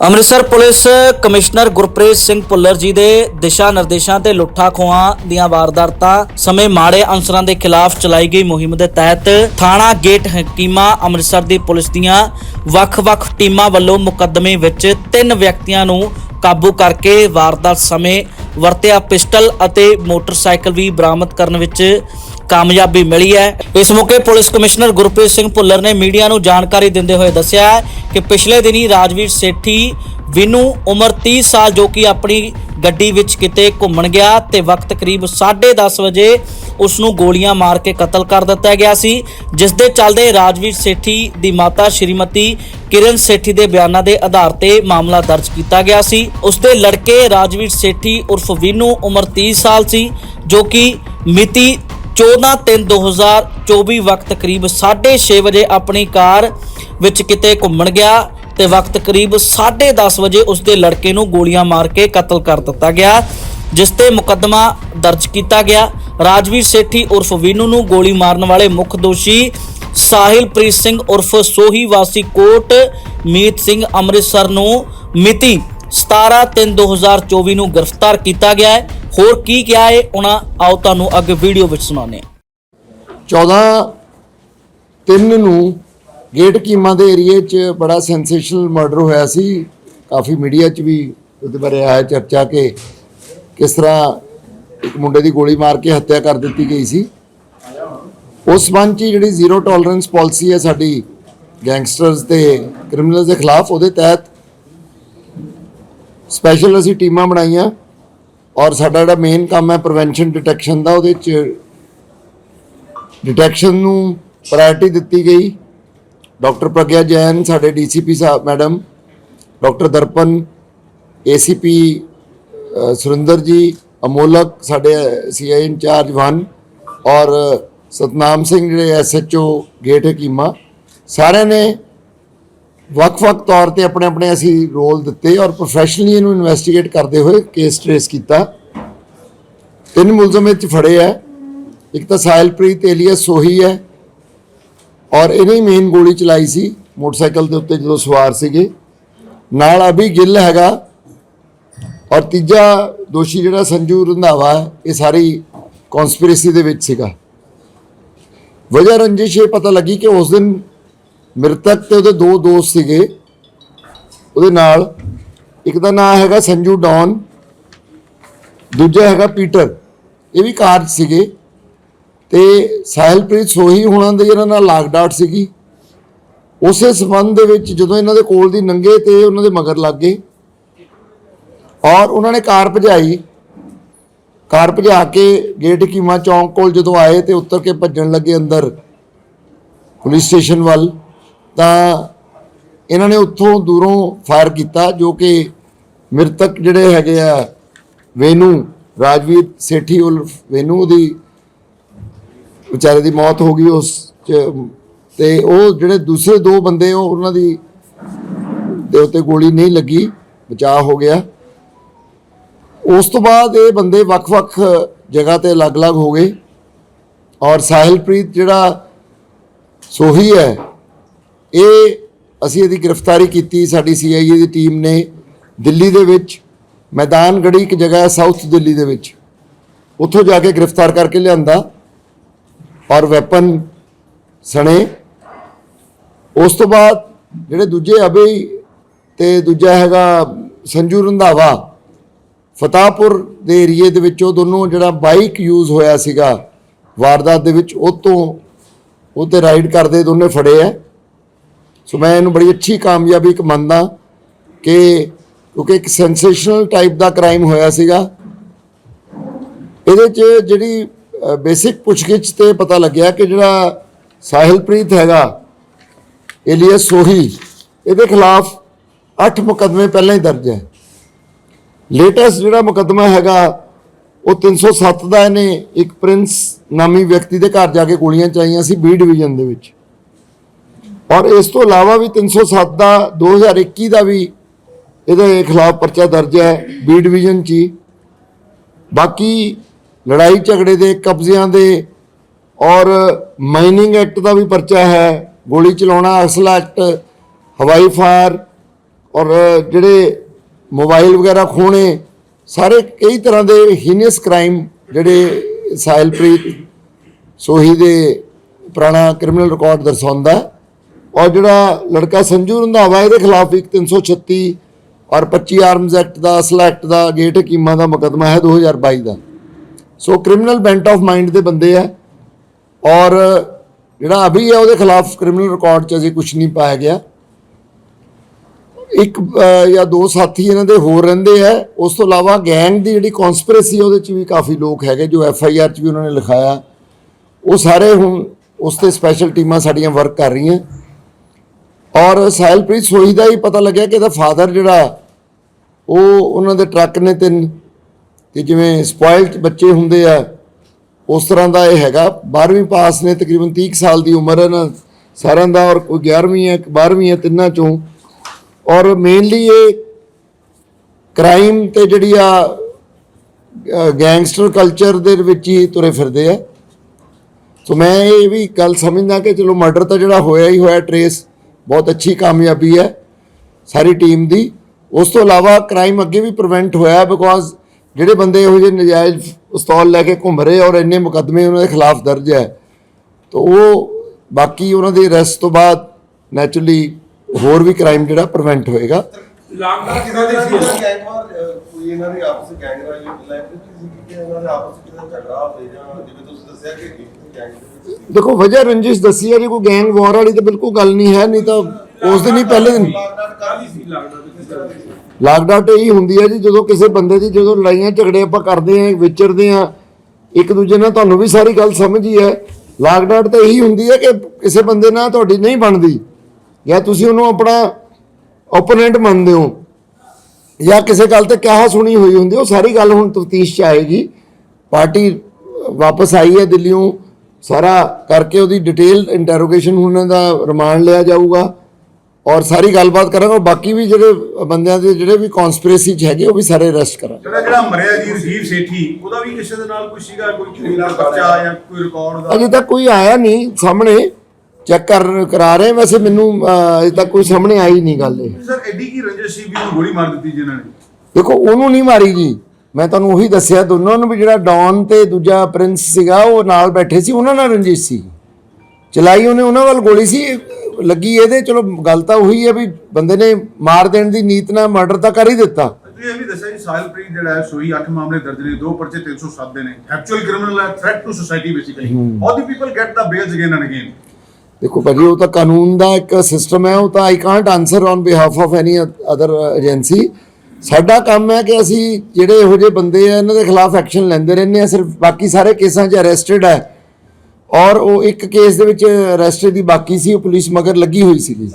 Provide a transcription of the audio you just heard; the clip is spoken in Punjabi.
ਅੰਮ੍ਰਿਤਸਰ ਪੁਲਿਸ ਕਮਿਸ਼ਨਰ ਗੁਰਪ੍ਰੀਤ ਸਿੰਘ ਭੁੱਲਰ ਜੀ ਦੇ ਦਿਸ਼ਾ ਨਿਰਦੇਸ਼ਾਂ ਤੇ ਲੁੱਟਾਂ ਖੋਹਾਂ ਦੀਆਂ ਵਾਰਦਾਤਾਂ ਸਮੇਂ ਮਾੜੇ ਅਨਸਰਾਂ ਦੇ ਖਿਲਾਫ ਚਲਾਈ ਗਈ ਮੁਹਿੰਮ ਦੇ ਤਹਿਤ ਥਾਣਾ ਗੇਟ ਹਕੀਮਾ ਅੰਮ੍ਰਿਤਸਰ ਦੀ ਪੁਲਿਸ ਦੀਆਂ ਵੱਖ-ਵੱਖ ਟੀਮਾਂ ਵੱਲੋਂ ਮੁਕੱਦਮੇ ਵਿੱਚ ਤਿੰਨ ਵਿਅਕਤੀਆਂ ਨੂੰ ਕਾਬੂ ਕਰਕੇ ਵਾਰਦਾਤ ਸਮੇਂ ਵਰਤਿਆ ਪਿਸਟਲ ਅਤੇ ਮੋਟਰਸਾਈਕਲ ਵੀ ਬਰਾਮਦ ਕਰਨ ਵਿੱਚ ਕਾਮਯਾਬੀ ਮਿਲੀ ਹੈ। ਇਸ ਮੌਕੇ ਪੁਲਿਸ ਕਮਿਸ਼ਨਰ ਗੁਰਪ੍ਰੀਤ ਸਿੰਘ ਭੁੱਲਰ ਨੇ ਮੀਡੀਆ ਨੂੰ ਜਾਣਕਾਰੀ ਦਿੰਦੇ ਹੋਏ ਦੱਸਿਆ ਕਿ ਪਿਛਲੇ ਦਿਨੀ ਰਾਜਵੀਰ ਸੇਠੀ, ਵਿਨੂ ਉਮਰ 30 ਸਾਲ ਜੋ ਕਿ ਆਪਣੀ ਗੱਡੀ ਵਿੱਚ ਕਿਤੇ ਘੁੰਮਣ ਗਿਆ ਤੇ ਵਕਤ ਕਰੀਬ 10:30 ਵਜੇ ਉਸ ਨੂੰ ਗੋਲੀਆਂ ਮਾਰ ਕੇ ਕਤਲ ਕਰ ਦਿੱਤਾ ਗਿਆ ਸੀ, ਜਿਸ ਦੇ ਚੱਲਦੇ ਰਾਜਵੀਰ ਸੇਠੀ ਦੀ ਮਾਤਾ ਸ਼੍ਰੀਮਤੀ ਕਿਰਨ ਸੇਠੀ ਦੇ ਬਿਆਨਾਂ ਦੇ ਆਧਾਰ ਤੇ ਮਾਮਲਾ ਦਰਜ ਕੀਤਾ ਗਿਆ ਸੀ। ਉਸ ਦੇ ਲੜਕੇ ਰਾਜਵੀਰ ਸੇਠੀ ਉਰਫ ਵਿਨੂ ਉਮਰ 30 ਸਾਲ ਸੀ, ਜੋ ਕਿ ਮਿਤੀ 14/3/2024 ਵਕਤ ਕਰੀਬ 6:30 ਵਜੇ ਆਪਣੀ ਕਾਰ ਵਿੱਚ ਕਿਤੇ ਘੁੰਮਣ ਗਿਆ ਤੇ ਵਕਤ ਕਰੀਬ 10:30 ਵਜੇ ਉਸ ਦੇ ਲੜਕੇ ਨੂੰ ਗੋਲੀਆਂ ਮਾਰ ਕੇ ਕਤਲ ਕਰ ਦਿੱਤਾ ਗਿਆ, ਜਿਸ ਤੇ ਮੁਕੱਦਮਾ ਦਰਜ ਕੀਤਾ ਗਿਆ। ਰਾਜਵੀਰ ਸੇਠੀ ਉਰਫ ਵੀਨੂ ਨੂੰ ਗੋਲੀ ਮਾਰਨ ਵਾਲੇ ਮੁੱਖ ਦੋਸ਼ੀ ਸਾਹਿਲਪ੍ਰੀਤ ਸਿੰਘ ਉਰਫ ਸੋਹੀ ਵਾਸੀ ਕੋਟ ਮੀਤ ਸਿੰਘ ਅੰਮ੍ਰਿਤਸਰ ਨੂੰ ਮਿਤੀ 17/3/2024 ਨੂੰ ਗ੍ਰਿਫਤਾਰ ਕੀਤਾ ਗਿਆ ਹੈ। ਹੋਰ ਕੀ ਕਿਹਾ ਹੈ ਉਹਨਾਂ ਆਓ ਤੁਹਾਨੂੰ ਅੱਗੇ ਵੀਡੀਓ ਵਿੱਚ ਸੁਣਾਉਂਦੇ ਹਾਂ। 14 ਤਿੰਨ ਨੂੰ ਗੇਟ ਕੀਮਾ ਦੇ ਏਰੀਏ 'ਚ ਬੜਾ ਸੈਂਸੇਸ਼ਨਲ ਮਰਡਰ ਹੋਇਆ ਸੀ। ਕਾਫੀ ਮੀਡੀਆ 'ਚ ਵੀ ਉਹਦੇ ਬਾਰੇ ਆਇਆ ਚਰਚਾ ਕਿ ਕਿਸ ਤਰ੍ਹਾਂ ਇੱਕ ਮੁੰਡੇ ਦੀ ਗੋਲੀ ਮਾਰ ਕੇ ਹੱਤਿਆ ਕਰ ਦਿੱਤੀ ਗਈ ਸੀ। ਉਸ ਸੰਬੰਧ 'ਚ ਜਿਹੜੀ ਜ਼ੀਰੋ ਟੋਲਰੈਂਸ ਪਾਲਿਸੀ ਹੈ ਸਾਡੀ ਗੈਂਗਸਟਰਸ ਤੇ ਕ੍ਰਿਮੀਨਲਸ ਦੇ ਖਿਲਾਫ, ਉਹਦੇ ਤਹਿਤ ਸਪੈਸ਼ਲ ਅਸੀਂ ਟੀਮਾਂ ਬਣਾਈਆਂ। ਔਰ ਸਾਡਾ ਜਿਹੜਾ ਮੇਨ ਕੰਮ ਹੈ ਪ੍ਰੀਵੈਂਸ਼ਨ ਡਿਟੈਕਸ਼ਨ ਦਾ, ਉਹਦੇ 'ਚ ਡਿਟੈਕਸ਼ਨ ਨੂੰ ਪ੍ਰਾਇੋਰਟੀ ਦਿੱਤੀ ਗਈ। ਡਾਕਟਰ ਪ੍ਰਗਿਆ ਜੈਨ, ਸਾਡੇ ਡੀਸੀਪੀ ਸਾਹਿਬ madam doctor Darpan ACP Surinder ji, Amolak, ਸਾਡੇ ਸੀਆਈ ਇੰਚਾਰਜ 1 ਔਰ ਸਤਨਾਮ ਸਿੰਘ, ਜਿਹੜੇ ਐਸਐਚਓ ਗੇਟ ਹਕੀਮਾ ਸਾਰਿਆਂ ਨੇ ਵੱਖ-ਵੱਖ ਤੌਰ ਤੇ ਆਪਣੇ ਆਪਣੇ ਅਸੀਂ ਰੋਲ ਦਿੱਤੇ ਔਰ ਪ੍ਰੋਫੈਸ਼ਨਲੀ ਇਹਨੂੰ ਇਨਵੈਸਟੀਗੇਟ ਕਰਦੇ ਹੋਏ ਕੇਸ ਟ੍ਰੇਸ ਕੀਤਾ। ਤਿੰਨ ਮੁਲਜ਼ਮ ਵਿੱਚ ਫੜੇ ਆ। ਇੱਕ ਤਾਂ ਸਾਹਿਲਪ੍ਰੀਤ ਏਲੀਆ ਸੋਹੀ ਹੈ ਔਰ ਇਹਨੇ ਹੀ ਮੇਨ ਗੋਲੀ ਚਲਾਈ ਸੀ ਮੋਟਰਸਾਈਕਲ ਦੇ ਉੱਤੇ ਜਦੋਂ ਸਵਾਰ ਸੀਗੇ। ਨਾਲ ਅਭੀ ਗਿੱਲ ਹੈਗਾ ਔਰ ਤੀਜਾ ਦੋਸ਼ੀ ਜਿਹੜਾ ਸੰਜੂ ਰੰਧਾਵਾ ਇਹ ਸਾਰੀ ਕਨਸਪੀਰੇਸੀ ਦੇ ਵਿੱਚ ਸੀਗਾ। ਵਜ੍ਹਾ ਰੰਜਿਸ਼ ਇਹ ਪਤਾ ਲੱਗੀ ਕਿ ਉਸ ਦਿਨ ਮ੍ਰਿਤਕ ਤੇ ਉਹਦੇ ਦੋ ਦੋਸਤ ਸੀਗੇ। ਉਹਦੇ ਨਾਲ ਇੱਕ ਦਾ ਨਾਮ ਹੈਗਾ ਸੰਜੂ ਡੌਨ, ਦੂਜਾ ਹੈਗਾ ਪੀਟਰ। ਇਹ ਵੀ ਕਾਰ 'ਚ ਸੀਗੇ। ਤੇ ਸਾਹਿਲਪ੍ਰੀਤ ਸੋਹੀ ਹੁਣਾਂ ਦੇ ਇਹਨਾਂ ਨਾਲ ਲਾਗ ਡਾਟ ਸੀਗੀ। ਉਸੇ ਸਬੰਧ ਦੇ ਵਿੱਚ ਜਦੋਂ ਇਹਨਾਂ ਦੇ ਕੋਲ ਦੀ ਨੰਗੇ ਤੇ ਉਹਨਾਂ ਦੇ ਮਗਰ ਲੱਗ ਗਏ। ਔਰ ਉਹਨਾਂ ਨੇ ਕਾਰ ਭਜਾਈ। ਕਾਰ ਭਜਾ ਕੇ ਗੇਟ ਕੀਮਾ ਚੌਂਕ ਕੋਲ ਜਦੋਂ ਆਏ ਤੇ ਉੱਤਰ ਕੇ ਭੱਜਣ ਲੱਗੇ ਅੰਦਰ। ਪੁਲਿਸ ਸਟੇਸ਼ਨ ਵੱਲ। ਤਾਂ ਇਹਨਾਂ ਨੇ ਉੱਥੋਂ ਦੂਰੋਂ ਫਾਇਰ ਕੀਤਾ ਜੋ ਕਿ ਮ੍ਰਿਤਕ ਜਿਹੜੇ ਹੈਗੇ ਆ ਵੇਨੂ, ਰਾਜਵੀਰ ਸੇਠੀ ਉਲਫ ਵੇਨੂ ਦੀ ਵਿਚਾਰੇ ਦੀ ਮੌਤ ਹੋ ਗਈ ਉਸ 'ਚ, ਤੇ ਉਹ ਜਿਹੜੇ ਦੂਸਰੇ ਦੋ ਬੰਦੇ ਉਹ ਉਹਨਾਂ ਦੀ ਦੇ ਉੱਤੇ ਗੋਲੀ ਨਹੀਂ ਲੱਗੀ, ਬਚਾਅ ਹੋ ਗਿਆ। ਉਸ ਤੋਂ ਬਾਅਦ ਇਹ ਬੰਦੇ ਵੱਖ-ਵੱਖ ਜਗ੍ਹਾ ਤੇ ਅਲੱਗ-ਅਲੱਗ ਹੋ ਗਏ ਔਰ ਸਾਹਿਲਪ੍ਰੀਤ ਜਿਹੜਾ ਸੋਹੀ ਹੈ ਇਹ ਅਸੀਂ ਇਹਦੀ ਗ੍ਰਿਫਤਾਰੀ ਕੀਤੀ, ਸਾਡੀ ਸੀਆਈਏ ਦੀ ਟੀਮ ਨੇ ਦਿੱਲੀ ਦੇ ਵਿੱਚ, ਮੈਦਾਨ ਗੜੀ ਇੱਕ ਜਗ੍ਹਾ ਹੈ ਸਾਊਥ ਦਿੱਲੀ ਦੇ ਵਿੱਚ। ਉੱਥੋਂ ਜਾ ਕੇ ਗ੍ਰਿਫਤਾਰ ਕਰਕੇ ਲਿਆਂਦਾ। ਔਰ ਵੈਪਨ ਸਣੇ। ਉਸ ਤੋਂ ਬਾਅਦ ਜਿਹੜੇ ਦੂਜੇ ਅਬੇ ਤੇ ਦੂਜਾ ਹੈਗਾ ਸੰਜੂ ਰੰਧਾਵਾ, ਫਤਾਹਪੁਰ ਦੇ ਏਰੀਏ ਦੇ ਵਿੱਚ ਉਹ ਦੋਨੋਂ ਜਿਹੜਾ ਬਾਈਕ ਯੂਜ਼ ਹੋਇਆ ਸੀਗਾ, ਵਾਰਦਾਤ ਦੇ ਵਿੱਚ, ਉਹ ਤੋਂ ਉਹ ਤੇ ਰਾਈਡ ਕਰਦੇ ਦੋਨੇ ਫੜੇ ਆ। ਸੋ ਮੈਂ ਇਹਨੂੰ ਬੜੀ ਅੱਛੀ ਕਾਮਯਾਬੀ ਇੱਕ ਮੰਨਦਾ ਕਿ ਕਿਉਂਕਿ ਇੱਕ ਸੈਂਸੇਸ਼ਨਲ ਟਾਈਪ ਦਾ ਕ੍ਰਾਈਮ ਹੋਇਆ ਸੀਗਾ। ਇਹਦੇ 'ਚ ਜਿਹੜੀ ਬੇਸਿਕ ਪੁੱਛਗਿੱਛ ਤੇ ਪਤਾ ਲੱਗਿਆ ਕਿ ਜਿਹੜਾ ਸਾਹਿਲਪ੍ਰੀਤ ਹੈਗਾ, ਏਲੀਅਸ ਸੋਹੀ, ਇਹਦੇ ਖਿਲਾਫ 8 ਮੁਕੱਦਮੇ ਪਹਿਲਾਂ ਹੀ ਦਰਜ ਹੈ। ਲੇਟੈਸਟ ਜਿਹੜਾ ਮੁਕੱਦਮਾ ਹੈਗਾ, ਉਹ 307 ਦਾ ਇਹਨੇ ਇੱਕ ਪ੍ਰਿੰਸ ਨਾਮੀ ਵਿਅਕਤੀ ਦੇ ਘਰ ਜਾ ਕੇ ਗੋਲੀਆਂ ਚਾਹੀਆਂ ਸੀ, ਬੀ ਡਿਵੀਜ਼ਨ ਦੇ ਵਿੱਚ। ਔਰ ਇਸ ਤੋਂ ਇਲਾਵਾ ਵੀ 307 ਦਾ 2021 ਦਾ ਵੀ ਇਹਦੇ ਖਿਲਾਫ ਪਰਚਾ ਦਰਜ ਹੈ ਬੀ ਡਿਵੀਜ਼ਨ 'ਚ ਹੀ। ਬਾਕੀ ਲੜਾਈ ਝਗੜੇ ਦੇ ਕਬਜ਼ਿਆਂ ਦੇ ਔਰ ਮਾਈਨਿੰਗ ਐਕਟ ਦਾ ਵੀ ਪਰਚਾ ਹੈ, ਗੋਲੀ ਚਲਾਉਣਾ, ਅਸਲਾ ਐਕਟ ਹਵਾਈ ਫਾਇਰ ਔਰ ਜਿਹੜੇ ਮੋਬਾਈਲ ਵਗੈਰਾ ਖੋਣੇ ਸਾਰੇ ਕਈ ਤਰ੍ਹਾਂ ਦੇ ਹੀਨੀਅਸ ਕ੍ਰਾਈਮ ਜਿਹੜੇ ਸਾਇਲਪ੍ਰੀਤ ਸੋਹੀ ਦੇ ਪੁਰਾਣਾ ਕ੍ਰਿਮੀਨਲ ਰਿਕਾਰਡ ਦਰਸਾਉਂਦਾ ਔਰ ਜਿਹੜਾ ਲੜਕਾ ਸੰਜੂ ਰੰਧਾਵਾ, ਇਹਦੇ ਖਿਲਾਫ ਇੱਕ 336 ਔਰ 25 ਆਰਮਸ ਐਕਟ ਦਾ ਅਸਲਾ ਐਕਟ ਦਾ, ਗੇਟ ਹਕੀਮਾਂ ਦਾ ਮੁਕੱਦਮਾ ਹੈ 2022 ਦਾ। So criminal bent of mind ਦੇ ਬੰਦੇ ਆ। ਔਰ ਜਿਹੜਾ ਅਭੀ ਹੈ ਉਹਦੇ ਖਿਲਾਫ ਕ੍ਰਿਮੀਨਲ ਰਿਕਾਰਡ 'ਚ ਅਜੇ ਕੁਝ ਨਹੀਂ ਪਾਇਆ ਗਿਆ। ਇੱਕ ਜਾਂ ਦੋ ਸਾਥੀ ਇਹਨਾਂ ਦੇ ਹੋਰ ਰਹਿੰਦੇ ਆ। ਉਸ ਤੋਂ ਇਲਾਵਾ ਗੈਂਗ ਦੀ ਜਿਹੜੀ ਕਨਸਪੀਰੇਸੀ ਉਹਦੇ 'ਚ ਵੀ ਕਾਫੀ ਲੋਕ ਹੈਗੇ, ਜੋ ਐਫ ਆਈ ਆਰ 'ਚ ਵੀ ਉਹਨਾਂ ਨੇ ਲਿਖਾਇਆ। ਉਹ ਸਾਰੇ ਹੁਣ ਉਸ ਤੇ ਸਪੈਸ਼ਲ ਟੀਮਾਂ ਸਾਡੀਆਂ ਵਰਕ ਕਰ ਰਹੀਆਂ। ਔਰ ਸਾਹਿਲਪ੍ਰੀਤ ਸੋਈ ਦਾ ਹੀ ਪਤਾ ਲੱਗਿਆ ਕਿ ਇਹਦਾ ਫਾਦਰ ਜਿਹੜਾ, ਉਹ ਉਹਨਾਂ ਦੇ ਟਰੱਕ ਨੇ ਤਿੰਨ, ਤੇ ਜਿਵੇਂ ਸਪੋਇਲਡ ਬੱਚੇ ਹੁੰਦੇ ਆ, ਉਸ ਤਰ੍ਹਾਂ ਦਾ ਇਹ ਹੈਗਾ। 12ਵੀਂ ਪਾਸ ਨੇ ਤਕਰੀਬਨ 30 ਕੁ ਸਾਲ ਦੀ ਉਮਰ ਹੈ ਨਾ, ਸਾਰਿਆਂ ਦਾ, ਔਰ ਕੋਈ 11ਵੀਂ ਹੈ 12ਵੀਂ ਹੈ ਤਿੰਨਾਂ ਚੋਂ। ਔਰ ਮੇਨਲੀ ਇਹ ਕ੍ਰਾਈਮ ਤੇ ਜਿਹੜੀ ਆ ਗੈਂਗਸਟਰ ਕਲਚਰ ਦੇ ਵਿੱਚ ਹੀ ਤੁਰੇ ਫਿਰਦੇ ਆ। ਸੋ ਮੈਂ ਇਹ ਵੀ ਗੱਲ ਸਮਝਦਾ ਕਿ ਚਲੋ ਮਰਡਰ ਤਾਂ ਜਿਹੜਾ ਹੋਇਆ ਹੀ ਹੋਇਆ ਟਰੇਸ ਬਹੁਤ ਅੱਛੀ ਕਾਮਯਾਬੀ ਹੈ ਸਾਰੀ ਟੀਮ ਦੀ। ਉਸ ਤੋਂ ਇਲਾਵਾ ਕ੍ਰਾਈਮ ਅੱਗੇ ਵੀ ਪ੍ਰੀਵੈਂਟ ਹੋਇਆ ਬਿਕੋਜ਼ ਜਿਹੜੇ ਬੰਦੇ ਇਹੋ ਜਿਹੇ ਨਜਾਇਜ਼ ਉਸਤੌਲ ਲੈ ਕੇ ਘੁੰਮ ਰਹੇ ਔਰ ਇੰਨੇ ਮੁਕੱਦਮੇ ਉਹਨਾਂ ਦੇ ਖਿਲਾਫ ਦਰਜ ਹੈ, ਤਾਂ ਉਹ ਬਾਕੀ ਉਹਨਾਂ ਦੇ ਅਰੈਸਟ ਤੋਂ ਬਾਅਦ ਨੈਚੁਰਲੀ ਹੋਰ ਵੀ ਕ੍ਰਾਈਮ ਜਿਹੜਾ ਪ੍ਰੀਵੈਂਟ ਹੋਏਗਾ। ਕਿਹਨਾਂ ਕਿਹਨਾਂ ਦੇ ਸੀ ਗੈਂਗਵਾਰ ਕੋਈ ਇਹਨਾਂ ਦੇ ਆਪਸ ਵਿੱਚ ਗੈਂਗ ਰਾਜ ਲਾਇਬਿਲਿਟੀ ਸੀ ਕਿ ਇਹਨਾਂ ਦੇ ਆਪਸ ਵਿੱਚ ਕਿਹਦਾ ਝਗੜਾ ਹੋਵੇ ਜਾਂ ਜਿਵੇਂ ਤੁਸੀਂ ਦੱਸਿਆ ਕਿ ਗੈਂਗ ਦੇ ਵਿੱਚ ਦੇਖੋ ਵਜ੍ਹਾ ਰੰਜਿਸ਼ ਦੱਸੀ ਹੈ ਜੀ ਕੋਈ ਗੈਂਗ ਵਾਰ ਵਾਲੀ ਤਾਂ ਬਿਲਕੁਲ ਗੱਲ ਨਹੀਂ ਹੈ ਨਹੀਂ ਤਾਂ ਉਸ ਦਿਨ ਹੀ ਪਹਿਲੇ ਦਿਨ ਲਾਕਡਾਊਨ ਇਹੀ ਹੁੰਦੀ ਹੈ ਜੀ ਜਦੋਂ ਕਿਸੇ ਬੰਦੇ ਦੀ ਜਦੋਂ ਲੜਾਈਆਂ ਝਗੜੇ ਆਪਾਂ ਕਰਦੇ ਆਂ ਵਿਚਰਦੇ ਆਂ ਇੱਕ ਦੂਜੇ ਨਾਲ ਤੁਹਾਨੂੰ ਵੀ ਸਾਰੀ ਗੱਲ ਸਮਝ ਹੀ ਹੈ ਲਾਕਡਾਊਨ ਤਾਂ ਇਹੀ ਹੁੰਦੀ ਹੈ ਕਿ ਕਿਸੇ ਬੰਦੇ ਨਾਲ ਤੁਹਾਡੀ ਨਹੀਂ ਬਣਦੀ ਜਾਂ ਤੁਸੀਂ ਉਹਨੂੰ ਆਪਣਾ ਓਪੋਨੈਂਟ ਮੰਨਦੇ ਹੋ ਜਾਂ ਕਿਸੇ ਗੱਲ ਤੇ ਕਿਹਾ ਸੁਣੀ ਹੋਈ ਹੁੰਦੀ ਉਹ ਸਾਰੀ ਗੱਲ ਹੁਣ ਤਫਤੀਸ਼ ਚ ਆਏਗੀ। ਪਾਰਟੀ ਵਾਪਸ ਆਈ ਹੈ ਦਿੱਲੀੋਂ ਸਾਰਾ ਕਰਕੇ ਉਹਦੀ ਡਿਟੇਲ ਇੰਟਰੋਗੇਸ਼ਨ ਉਹਨਾਂ ਦਾ ਰਿਮਾਂਡ ਲਿਆ ਜਾਊਗਾ ਔਰ ਸਾਰੀ ਗੱਲਬਾਤ ਕਰਾਂਗੇ। ਬਾਕੀ ਵੀ ਜਿਹੜੇ ਬੰਦਿਆਂ ਦੇ ਜਿਹੜੇ ਵੀ ਕਨਸਪੀਰੇਸੀ ਚ ਹੈਗੇ ਉਹ ਵੀ ਸਾਰੇ ਅਰੈਸਟ ਕਰਾਂਗੇ। ਜਿਹੜਾ ਜਿਹੜਾ ਮਰਿਆ ਜੀ ਰਜੀਵ ਸੇਠੀ ਉਹਦਾ ਵੀ ਕਿਸੇ ਦੇ ਨਾਲ ਕੋਈ ਸੀਗਾ ਕੋਈ ਕ੍ਰਿਮੀਨਲ ਬੱਚਾ ਜਾਂ ਕੋਈ ਰਿਕਾਰਡ ਦਾ? ਅਜੇ ਤੱਕ ਕੋਈ ਆਇਆ ਨਹੀਂ ਸਾਹਮਣੇ। ਚੈੱਕ ਕਰ ਕਰਾ ਰਹੇ ਵੈਸੇ ਮੈਨੂੰ ਅਜੇ ਤੱਕ ਕੋਈ ਸਾਹਮਣੇ ਆਈ ਨਹੀਂ ਗੱਲ ਇਹ। ਸਰ ਐਡੀ ਕੀ ਰੰਜਿਸ਼ ਸੀ ਵੀ ਉਹਨੂੰ ਗੋਲੀ ਮਾਰ ਦਿੱਤੀ ਜੀ ਇਹਨਾਂ ਨੇ? ਦੇਖੋ ਉਹਨੂੰ ਨਹੀਂ ਮਾਰੀ ਜੀ। ਮੈਂ ਤੁਹਾਨੂੰ ਉਹੀ ਦੱਸਿਆ ਦੋਨੋਂ ਨੂੰ ਵੀ ਜਿਹੜਾ ਡੌਨ ਤੇ ਦੂਜਾ ਪ੍ਰਿੰਸ ਸੀਗਾ ਉਹ ਨਾਲ ਬੈਠੇ ਸੀ ਉਹਨਾਂ ਨਾਲ ਰੰਜਿਸ਼ ਸੀ। ਚਲਾਈ ਉਹਨੇ ਉਹਨਾਂ ਵੱਲ ਗੋਲੀ ਸੀ। ਲੱਗੀ ਇਹਦੇ ਚਲੋ ਗੱਲ ਤਾਂ ਉਹੀ ਹੈ ਵੀ ਬੰਦੇ ਨੇ ਮਾਰ ਦੇਣ ਦੀ ਨੀਤ ਨਾਲ ਮਰਡਰ ਤਾਂ ਕਰ ਹੀ ਦਿੱਤਾ। ਤੁਸੀਂ ਇਹ ਵੀ ਦੱਸਿਆ ਜੀ ਸਾਹਿਲਪ੍ਰੀਤ ਜਿਹੜਾ ਹੈ ਸੋਈ 8 ਮਾਮਲੇ ਦਰਜ ਨੇ ਦੋ ਪਰਚੇ 307 ਦੇ ਨੇ। ਐਕਚੁਅਲ ਕ੍ਰਿਮੀਨਲ ਹੈ threat to society basically how the people get the bails again and again ਦੇਖੋ ਭਾਜੀ, ਉਹ ਤਾਂ ਕਾਨੂੰਨ ਦਾ ਇੱਕ ਸਿਸਟਮ ਹੈ, ਉਹ ਤਾਂ I can't answer on behalf of any other agency ਸਾਡਾ ਕੰਮ ਹੈ ਕਿ ਅਸੀਂ ਜਿਹੜੇ ਇਹੋ ਜਿਹੇ ਬੰਦੇ ਆ, ਇਹਨਾਂ ਦੇ ਖਿਲਾਫ ਐਕਸ਼ਨ ਲੈਂਦੇ ਰਹਿੰਦੇ ਆ ਸਿਰਫ ਬਾਕੀ ਸਾਰੇ ਕੇਸਾਂ 'ਚ ਅਰੈਸਟਡ ਹੈ। ਔਰ ਉਹ ਇੱਕ ਕੇਸ ਦੇ ਵਿੱਚ ਅਰੈਸਟ ਦੀ ਬਾਕੀ ਸੀ, ਉਹ ਪੁਲਿਸ ਮਗਰ ਲੱਗੀ ਹੋਈ ਸੀਗੀ।